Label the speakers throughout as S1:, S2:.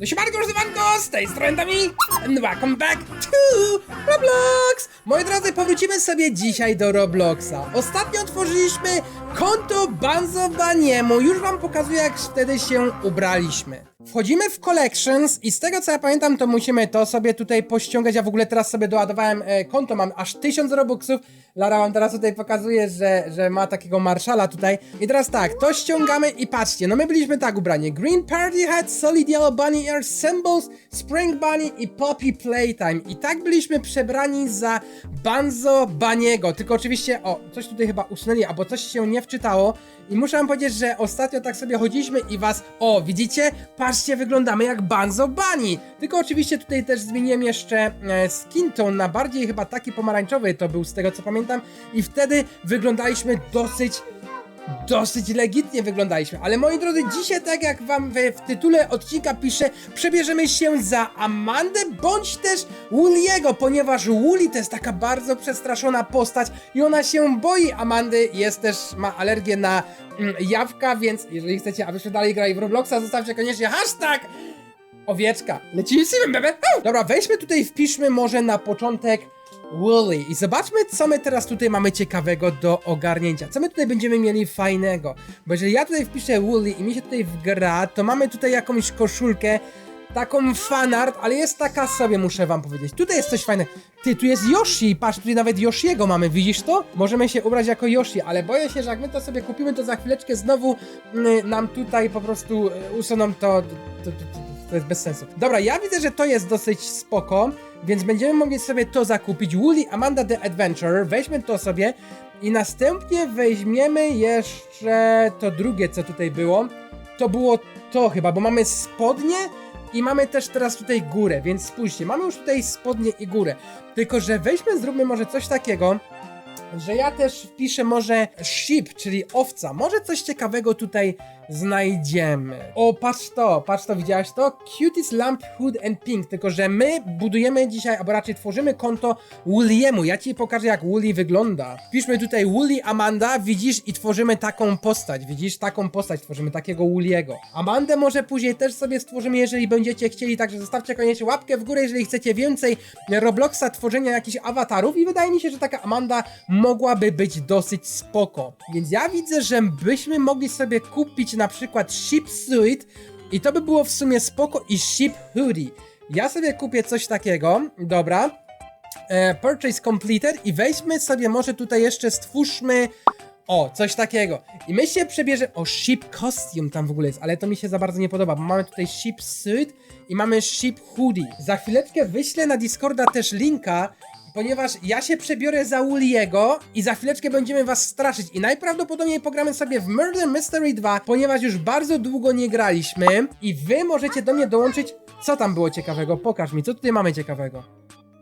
S1: No siemanko, używanko, z tej strony Dami, and welcome back to Roblox! Moi drodzy, powrócimy sobie dzisiaj do Robloxa. Ostatnio otworzyliśmy konto Banzo Baniemu, już wam pokazuję jak wtedy się ubraliśmy. Wchodzimy w Collections i z tego co ja pamiętam, to musimy to sobie tutaj pościągać. Ja w ogóle teraz sobie doładowałem e, konto, mam aż 1000 robuxów. Lara wam teraz tutaj pokazuje, że, że ma takiego marszala tutaj. I teraz tak, to ściągamy i patrzcie, no my byliśmy tak ubrani. Green Party Hat, Solid Yellow Bunny Ear Symbols, Spring Bunny i Poppy Playtime. I tak byliśmy przebrani za Banzo Baniego. Tylko oczywiście, o, coś tutaj chyba usunęli, albo coś się nie wczytało. I muszę wam powiedzieć, że ostatnio tak sobie chodziliśmy i was, o, widzicie? Patrzcie, wyglądamy jak Banzo Bunny. Tylko oczywiście tutaj też zmieniłem jeszcze e, skin tone na bardziej chyba taki pomarańczowy to był z tego co pamiętam. I wtedy wyglądaliśmy dosyć dosyć legitnie wyglądaliśmy. Ale moi drodzy, dzisiaj, tak jak wam w, w tytule odcinka piszę, przebierzemy się za Amandę bądź też Wooliego, ponieważ Wooli to jest taka bardzo przestraszona postać i ona się boi Amandy, jest też, ma alergię na mm, jabłka, więc jeżeli chcecie, abyśmy dalej grali w Robloxa, zostawcie koniecznie hashtag owieczka. Lecimy z filmem, bebe! Dobra, weźmy tutaj, wpiszmy może na początek Woolly i zobaczmy, co my teraz tutaj mamy ciekawego do ogarnięcia. Co my tutaj będziemy mieli fajnego? Bo jeżeli ja tutaj wpiszę Woolly i mi się tutaj wgra, to mamy tutaj jakąś koszulkę, taką fanart, ale jest taka sobie, muszę wam powiedzieć. Tutaj jest coś fajnego. Ty, tu jest Yoshi, patrz, tutaj nawet Yoshiego mamy, widzisz to? Możemy się ubrać jako Yoshi, ale boję się, że jak my to sobie kupimy, to za chwileczkę znowu mm, nam tutaj po prostu y, usuną to, to, to, to, to jest bez sensu. Dobra, ja widzę, że to jest dosyć spoko, więc będziemy mogli sobie to zakupić. Woolly Amanda the Adventurer, weźmy to sobie i następnie weźmiemy jeszcze to drugie, co tutaj było. To było to chyba, bo mamy spodnie i mamy też teraz tutaj górę, więc spójrzcie, mamy już tutaj spodnie i górę. Tylko, że weźmy, zróbmy może coś takiego, że ja też wpiszę może sheep, czyli owca. Może coś ciekawego tutaj znajdziemy. O, patrz to, patrz to, widziałeś to? Cuties Lamp Hood and Pink, tylko że my budujemy dzisiaj, albo raczej tworzymy konto Wooliemu. Ja ci pokażę jak Woolly wygląda. Wpiszmy tutaj Woolly Amanda, widzisz, i tworzymy taką postać, widzisz, taką postać tworzymy, takiego Wooliego. Amandę może później też sobie stworzymy, jeżeli będziecie chcieli, także zostawcie koniecznie łapkę w górę, jeżeli chcecie więcej Robloxa, tworzenia jakichś awatarów i wydaje mi się, że taka Amanda mogłaby być dosyć spoko. Więc ja widzę, że byśmy mogli sobie kupić na przykład Sheep Suit i to by było w sumie spoko i Sheep Hoodie. Ja sobie kupię coś takiego, dobra. E, purchase completed i weźmy sobie może tutaj jeszcze stwórzmy o, coś takiego. I my się przebierze. O, sheep costume tam w ogóle jest, ale to mi się za bardzo nie podoba, bo mamy tutaj sheep suit i mamy sheep hoodie. Za chwileczkę wyślę na Discorda też linka, ponieważ ja się przebiorę za Wooliego i za chwileczkę będziemy was straszyć. I najprawdopodobniej pogramy sobie w Murder Mystery 2, ponieważ już bardzo długo nie graliśmy i wy możecie do mnie dołączyć. Co tam było ciekawego? Pokaż mi, co tutaj mamy ciekawego.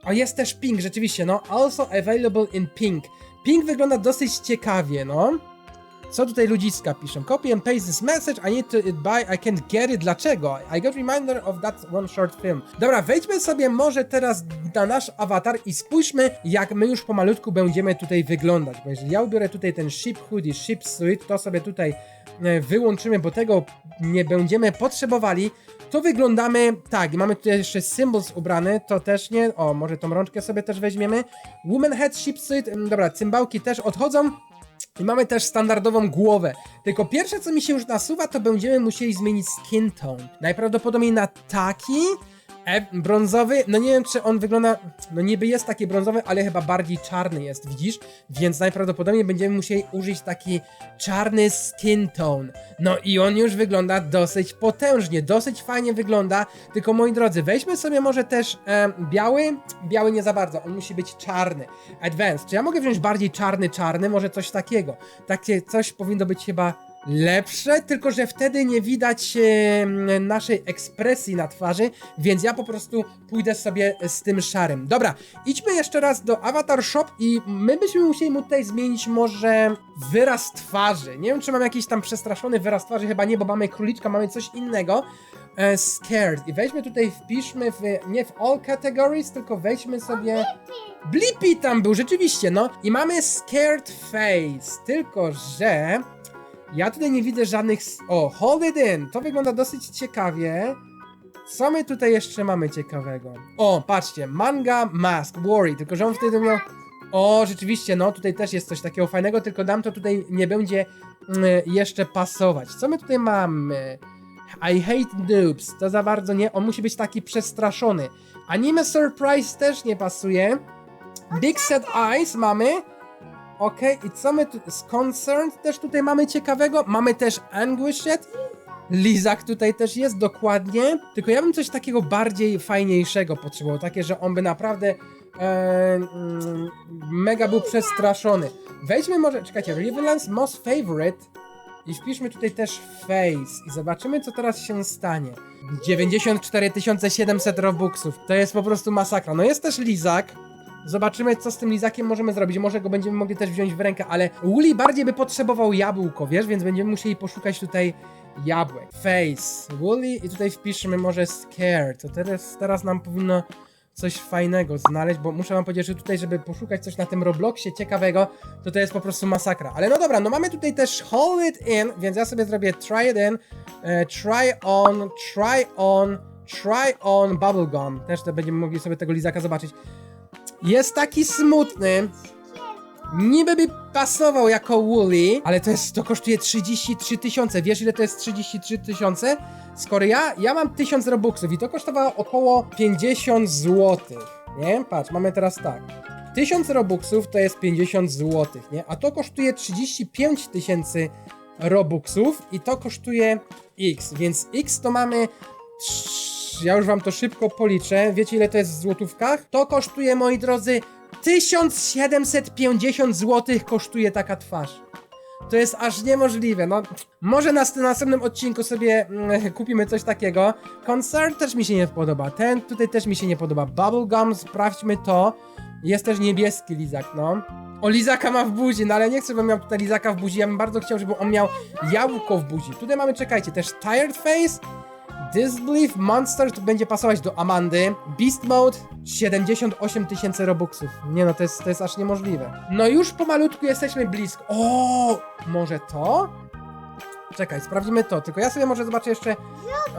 S1: O, jest też pink, rzeczywiście, no. Also available in pink. Pink wygląda dosyć ciekawie, no. Co tutaj ludziska piszą? Copy and paste this message, I need to buy, I can't get it. Dlaczego? I got reminder of that one short film. Dobra, wejdźmy sobie może teraz na nasz awatar i spójrzmy, jak my już pomalutku będziemy tutaj wyglądać. Bo jeżeli ja ubiorę tutaj ten ship hoodie, ship suit, to sobie tutaj e, wyłączymy, bo tego nie będziemy potrzebowali. To wyglądamy tak, mamy tutaj jeszcze symbols ubrany, to też nie. O, może tą rączkę sobie też weźmiemy. Woman head, ship suit, mm, dobra, cymbałki też odchodzą. I mamy też standardową głowę. Tylko pierwsze, co mi się już nasuwa, to będziemy musieli zmienić skin tone. Najprawdopodobniej na taki. E, brązowy, no nie wiem czy on wygląda, no niby jest taki brązowy, ale chyba bardziej czarny jest, widzisz? Więc najprawdopodobniej będziemy musieli użyć taki czarny skin tone. No i on już wygląda dosyć potężnie, dosyć fajnie wygląda, tylko moi drodzy, weźmy sobie może też e, biały, biały nie za bardzo, on musi być czarny. Advanced, czy ja mogę wziąć bardziej czarny, czarny, może coś takiego? Takie coś powinno być chyba lepsze, tylko że wtedy nie widać e, naszej ekspresji na twarzy, więc ja po prostu pójdę sobie z tym szarym. Dobra, idźmy jeszcze raz do Avatar Shop i my byśmy musieli mu tutaj zmienić może wyraz twarzy. Nie wiem, czy mam jakiś tam przestraszony wyraz twarzy, chyba nie, bo mamy króliczka, mamy coś innego. E, scared. I weźmy tutaj, wpiszmy w, nie w all categories, tylko weźmy sobie... Blippi tam był, rzeczywiście, no. I mamy scared face, tylko że... Ja tutaj nie widzę żadnych. O, hold it in. To wygląda dosyć ciekawie. Co my tutaj jeszcze mamy ciekawego? O, patrzcie, manga mask, worry, tylko że on wtedy miał... O, rzeczywiście, no tutaj też jest coś takiego fajnego, tylko nam to tutaj nie będzie mm, jeszcze pasować. Co my tutaj mamy? I hate noobs, to za bardzo nie, on musi być taki przestraszony. Anime surprise też nie pasuje. Big set eyes mamy. Okej, i co my tu... Z concerned też tutaj mamy ciekawego. Mamy też anguished. Lizak tutaj też jest, dokładnie. Tylko ja bym coś takiego bardziej fajniejszego potrzebował. Takie, że on by naprawdę e, mm, mega był przestraszony. Wejdźmy może, czekajcie, Riverlands Most Favorite i wpiszmy tutaj też Face i zobaczymy, co teraz się stanie. 94 700 robuxów. To jest po prostu masakra. No jest też Lizak. Zobaczymy, co z tym lizakiem możemy zrobić. Może go będziemy mogli też wziąć w rękę, ale Woolly bardziej by potrzebował jabłko, wiesz? Więc będziemy musieli poszukać tutaj jabłek. Face, Woolly i tutaj wpiszmy może Scared. To teraz, teraz nam powinno coś fajnego znaleźć, bo muszę wam powiedzieć, że tutaj, żeby poszukać coś na tym Robloxie ciekawego, to to jest po prostu masakra. Ale no dobra, no mamy tutaj też Hold It In, więc ja sobie zrobię Try It In, e, Try On, Try On, Try On Bubblegum. Też to będziemy mogli sobie tego lizaka zobaczyć. Jest taki smutny. Niby by pasował jako Woolly, ale to jest, to kosztuje 33 tysiące. Wiesz ile to jest 33 tysiące? Skoro ja, ja mam 1000 robuxów i to kosztowało około 50 złotych, nie? Patrz, mamy teraz tak. 1000 robuxów to jest 50 złotych, nie? A to kosztuje 35 tysięcy robuxów i to kosztuje x, więc x to mamy trz- ja już wam to szybko policzę. Wiecie ile to jest w złotówkach? To kosztuje, moi drodzy, 1750 zł kosztuje taka twarz. To jest aż niemożliwe. No, może na na następnym odcinku sobie mm, kupimy coś takiego. Koncert też mi się nie podoba. Ten tutaj też mi się nie podoba. Bubblegum, sprawdźmy to. Jest też niebieski lizak, no. O, lizaka ma w buzi, no ale nie chcę, żebym miał tutaj lizaka w buzi. Ja bym bardzo chciał, żeby on miał jabłko w buzi. Tutaj mamy, czekajcie, też Tired Face. Disbelief Monster to będzie pasować do Amandy. Beast Mode 78 tysięcy robuxów. Nie no, to jest, to jest aż niemożliwe. No już pomalutku jesteśmy blisko. O, może to? Czekaj, sprawdzimy to. Tylko ja sobie może zobaczę jeszcze.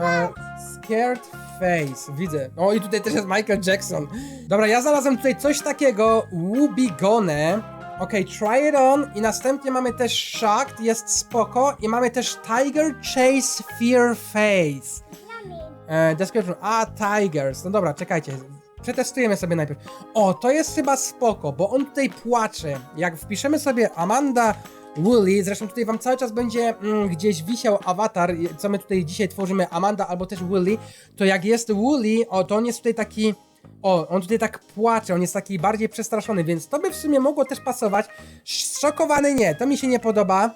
S1: E, scared Face. Widzę. O, i tutaj też jest Michael Jackson. Dobra, ja znalazłem tutaj coś takiego. Wubigone. Okej, try it on. I następnie mamy też Shocked, jest spoko. I mamy też Tiger Chase Fear Face. E, description. A, Tigers. No dobra, czekajcie. Przetestujemy sobie najpierw. O, to jest chyba spoko, bo on tutaj płacze. Jak wpiszemy sobie Amanda Woolly, zresztą tutaj wam cały czas będzie mm, gdzieś wisiał awatar, co my tutaj dzisiaj tworzymy, Amanda albo też Woolly, to jak jest Woolly, o, to on jest tutaj taki... O, on tutaj tak płacze, on jest taki bardziej przestraszony, więc to by w sumie mogło też pasować. Szokowany nie, to mi się nie podoba.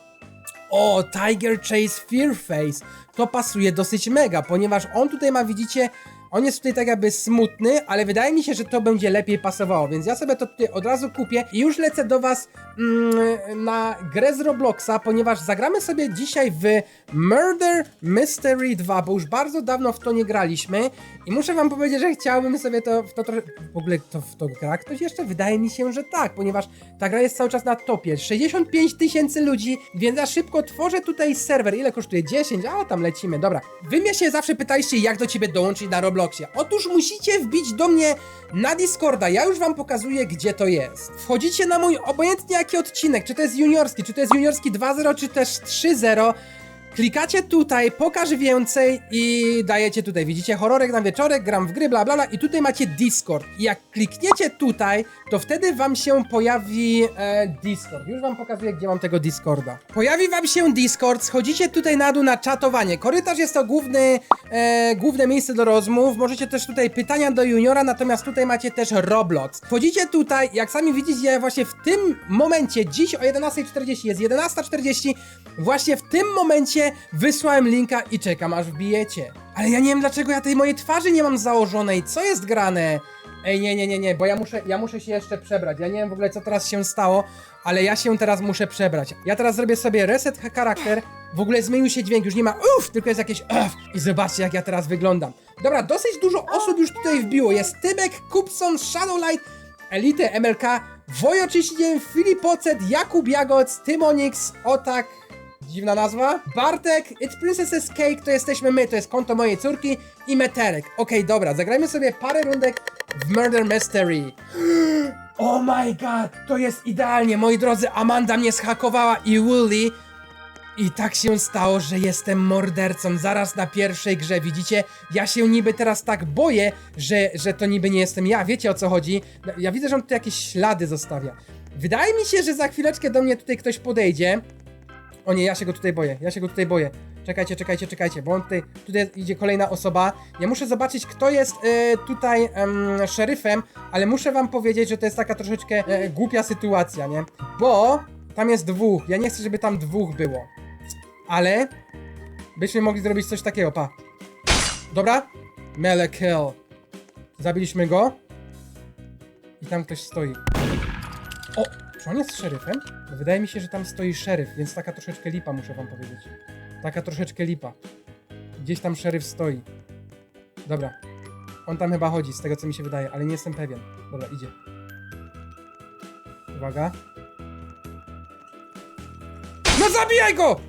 S1: O, Tiger Chase Fear Face. To pasuje dosyć mega, ponieważ on tutaj ma, widzicie, on jest tutaj tak jakby smutny, ale wydaje mi się, że to będzie lepiej pasowało, więc ja sobie to tutaj od razu kupię i już lecę do was mm, na grę z Robloxa, ponieważ zagramy sobie dzisiaj w Murder Mystery 2, bo już bardzo dawno w to nie graliśmy i muszę wam powiedzieć, że chciałbym sobie to w to trochę... W ogóle to w to gra ktoś jeszcze? Wydaje mi się, że tak, ponieważ ta gra jest cały czas na topie. 65 tysięcy ludzi, więc ja szybko tworzę tutaj serwer. Ile kosztuje? 10? A tam lecimy, dobra. Wy mnie się zawsze pytaliście, jak do ciebie dołączyć na Robloxie. Otóż musicie wbić do mnie na Discorda. Ja już wam pokazuję, gdzie to jest. Wchodzicie na mój obojętnie jaki odcinek, czy to jest juniorski, czy to jest juniorski 2.0, czy też 3.0. Klikacie tutaj, pokaż więcej i dajecie tutaj, widzicie, horrorek na wieczorek, gram w gry, bla bla bla i tutaj macie Discord. I jak klikniecie tutaj, to wtedy wam się pojawi e, Discord. Już wam pokazuję, gdzie mam tego Discorda. Pojawi wam się Discord, schodzicie tutaj na dół na czatowanie. Korytarz jest to główny, e, główne miejsce do rozmów. Możecie też tutaj pytania do juniora, natomiast tutaj macie też Roblox. Wchodzicie tutaj, jak sami widzicie, właśnie w tym momencie, dziś o 11.40, jest 11.40, właśnie w tym momencie wysłałem linka i czekam aż wbijecie. Ale ja nie wiem dlaczego ja tej mojej twarzy nie mam założonej, co jest grane? Ej, nie, nie, nie, nie, bo ja muszę, ja muszę się jeszcze przebrać. Ja nie wiem w ogóle co teraz się stało, ale ja się teraz muszę przebrać. Ja teraz zrobię sobie reset charakter. W ogóle zmienił się dźwięk, już nie ma uff, tylko jest jakieś uff. I zobaczcie jak ja teraz wyglądam. Dobra, dosyć dużo osób już tutaj wbiło. Jest Tybek, Kupson, Shadowlight, Elite, MLK, Wojo Czyścień, Filip Ocet, Jakub Jagoc, Tymonix, Otak, Dziwna nazwa. Bartek, It's Princess's Cake to jesteśmy my, to jest konto mojej córki i Meterek. Okej, dobra, zagrajmy sobie parę rundek w Murder Mystery. Oh my god, to jest idealnie, moi drodzy, Amanda mnie zhakowała i Wooly. I tak się stało, że jestem mordercą zaraz na pierwszej grze, widzicie? Ja się niby teraz tak boję, że, że to niby nie jestem ja, wiecie o co chodzi? No, Ja widzę, że on tu jakieś ślady zostawia. Wydaje mi się, że za chwileczkę do mnie tutaj ktoś podejdzie. O nie, ja się go tutaj boję, ja się go tutaj boję. Czekajcie, czekajcie, czekajcie, bo on tutaj, tutaj idzie kolejna osoba. Ja muszę zobaczyć, kto jest e, tutaj em, szeryfem, ale muszę wam powiedzieć, że to jest taka troszeczkę e, głupia sytuacja, nie? Bo tam jest dwóch, ja nie chcę, żeby tam dwóch było. Ale byśmy mogli zrobić coś takiego, pa. Dobra? Mele kill. Zabiliśmy go. I tam ktoś stoi. O! Czy on jest szeryfem? Wydaje mi się, że tam stoi szeryf, więc taka troszeczkę lipa, muszę wam powiedzieć. Taka troszeczkę lipa. Gdzieś tam szeryf stoi. Dobra. On tam chyba chodzi, z tego co mi się wydaje, ale nie jestem pewien. Dobra, idzie. Uwaga. No zabijaj go!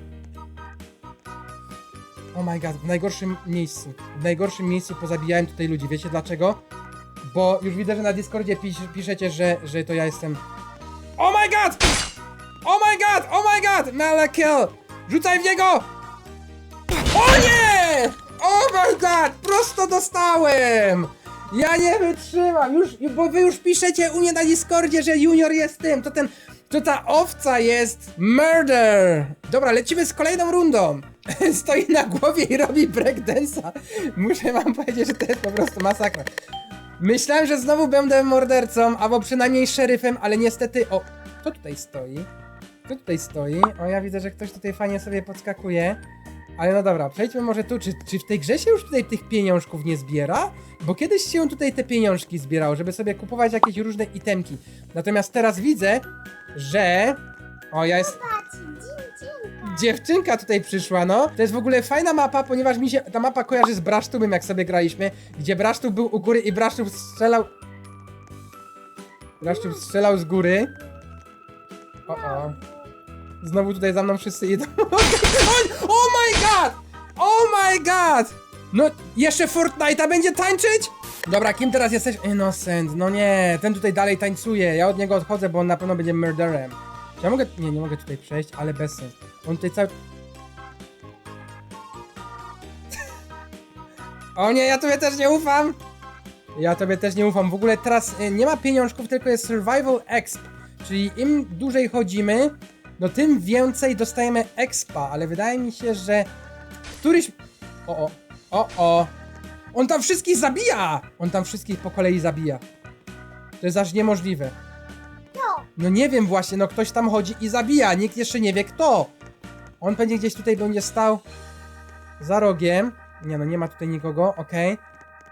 S1: Oh my god, w najgorszym miejscu. W najgorszym miejscu pozabijałem tutaj ludzi. Wiecie dlaczego? Bo już widzę, że na Discordzie pisz, piszecie, że, że to ja jestem. Oh my god! Oh my god! Oh my god! Mele kill! Rzucaj w niego! O nie! Oh my god! Prosto dostałem! Ja nie wytrzymam! Już, bo wy już piszecie u mnie na Discordzie, że Junior jest tym. To ten. To ta owca jest murder! Dobra, lecimy z kolejną rundą. Stoi na głowie i robi breakdance'a. Muszę wam powiedzieć, że to jest po prostu masakra. Myślałem, że znowu będę mordercą, albo przynajmniej szeryfem, ale niestety. O, kto tutaj stoi? Kto tutaj stoi? O, ja widzę, że ktoś tutaj fajnie sobie podskakuje. Ale no dobra, przejdźmy może tu. Czy, czy w tej grze się już tutaj tych pieniążków nie zbiera? Bo kiedyś się tutaj te pieniążki zbierało, żeby sobie kupować jakieś różne itemki. Natomiast teraz widzę, że. O, ja jest.
S2: Dziewczynka.
S1: Dziewczynka tutaj przyszła, no. To jest w ogóle fajna mapa, ponieważ mi się ta mapa kojarzy z Brasztubem, jak sobie graliśmy, gdzie Brasztub był u góry i Brasztub strzelał... Brasztub strzelał z góry. O, o. Znowu tutaj za mną wszyscy idą. Oh my god! Oh my god! No, jeszcze Fortnite'a będzie tańczyć? Dobra, kim teraz jesteś? Innocent, no nie, ten tutaj dalej tańcuje. Ja od niego odchodzę, bo on na pewno będzie murderem. Ja mogę... Nie, nie mogę tutaj przejść, ale bez sens. On tutaj cały... O nie, ja tobie też nie ufam! Ja tobie też nie ufam. W ogóle teraz y, nie ma pieniążków, tylko jest survival exp. Czyli im dłużej chodzimy, no tym więcej dostajemy expa, ale wydaje mi się, że któryś... O, o, o, o. On tam wszystkich zabija! On tam wszystkich po kolei zabija. To jest aż niemożliwe.
S2: No,
S1: nie wiem właśnie, no ktoś tam chodzi i zabija, nikt jeszcze nie wie kto. On pewnie gdzieś tutaj będzie stał za rogiem. Nie no, nie ma tutaj nikogo, okej.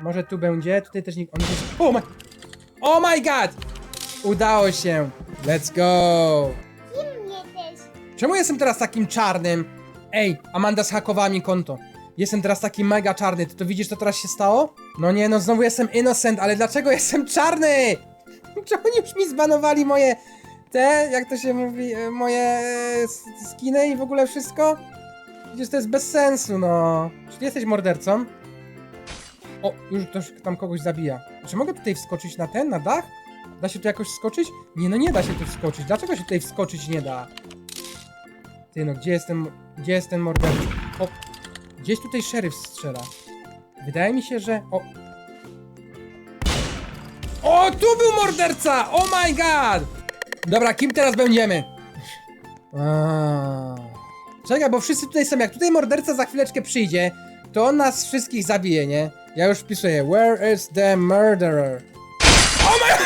S1: Może tu będzie, tutaj też nikt... On. Oh my... Oh my god! Udało się. Let's go.
S2: i mnie też.
S1: Czemu jestem teraz takim czarnym? Ej, Amanda zhakowała mi konto. Jestem teraz taki mega czarny. Ty to widzisz, co teraz się stało? No nie, no znowu jestem innocent, ale dlaczego jestem czarny? Czy oni już mi zbanowali moje... Te, jak to się mówi, e, moje e, skiny i w ogóle wszystko? Przecież to jest bez sensu, no. Czy ty jesteś mordercą? O, już ktoś tam kogoś zabija. Czy mogę tutaj wskoczyć na ten, na dach? Da się tu jakoś wskoczyć? Nie, no nie da się tu wskoczyć. Dlaczego się tutaj wskoczyć nie da? Ty no, gdzie jest ten, gdzie jest ten morderca? O, gdzieś tutaj szeryf strzela. Wydaje mi się, że... O, o tu był morderca! Oh my god! Dobra, kim teraz będziemy? Aaaa. Czekaj, bo wszyscy tutaj są. Jak tutaj morderca za chwileczkę przyjdzie, to on nas wszystkich zabije, nie? Ja już piszę, where is the murderer? Oh my...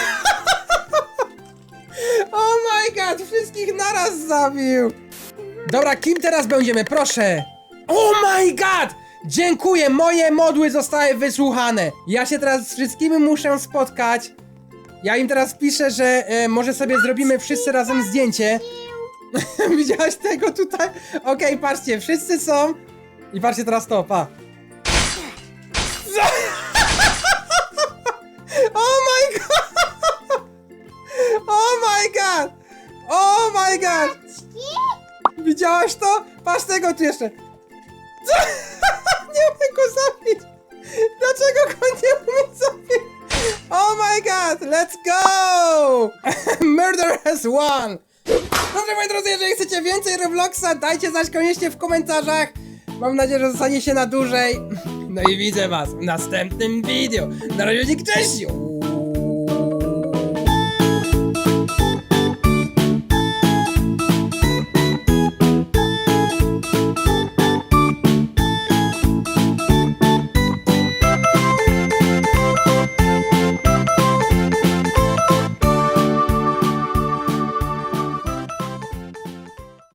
S1: oh my god, wszystkich naraz zabił! Dobra, kim teraz będziemy? Proszę! Oh my god! Dziękuję, moje modły zostały wysłuchane. Ja się teraz z wszystkimi muszę spotkać. Ja im teraz piszę, że e, może sobie zrobimy wszyscy razem zdjęcie. Widziałaś tego tutaj? Okej, patrzcie, wszyscy są. I patrzcie teraz to, pa. oh my god! Oh my god! Oh my god! Widziałaś to? Patrz tego tu jeszcze. Co? nie umiem go zabić. Dlaczego go nie umiem zabić? Oh my god, let's go! Murder has won! Dobrze, moi drodzy, jeżeli chcecie więcej Robloxa, dajcie znać koniecznie w komentarzach. Mam nadzieję, że zostanie się na dłużej. No i widzę was w następnym video. Na razie, cześć!